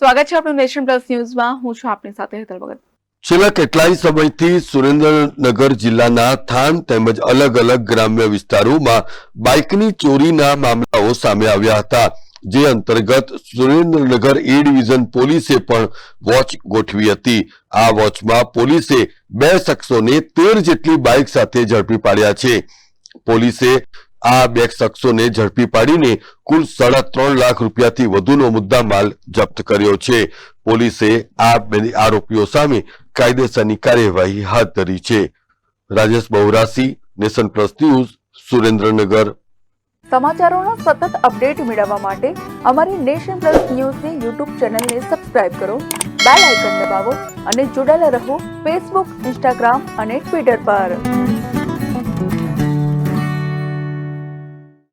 સ્વાગત છે આપણું નેશન પ્લસ ન્યૂઝમાં. હું છું આપની સાથે હેતલ ભગત. છેલ્લા કેટલાય સમયથી સુરેન્દ્રનગર જિલ્લાના થાન તેમજ અલગ અલગ ગ્રામ્ય વિસ્તારોમાં બાઇકની ચોરીના મામલાઓ સામે આવ્યા હતા, જે અંતર્ગત સુરેન્દ્રનગર એ ડિવિઝન પોલીસે પણ વોચ ગોઠવી હતી. આ વોચમાં પોલીસે બે શખ્સોને તેર જેટલી બાઇક સાથે ઝડપી પાડ્યા છે. પોલીસે આ બે શખ્સોને ઝડપી પાડીને કુલ સાડા ત્રણ લાખ રૂપિયાથી વધુનો મુદ્દામાલ જપ્ત કર્યો છે. પોલીસે આ બે આરોપીઓ સામે કાયદેસરની કાર્યવાહી હાથ ધરી છે. Rajesh Bahurasi nation plus news, Surendranagar. સમાચારોનો સતત અપડેટ મેળવવા માટે અમારી નેશન પ્લસ ન્યૂઝની યુટ્યુબ ચેનલને સબસ્ક્રાઇબ કરો, બેલ આઇકન દબાવો અને જોડાયેલા રહો ફેસબુક, ઇન્સ્ટાગ્રામ અને ટ્વિટર પર.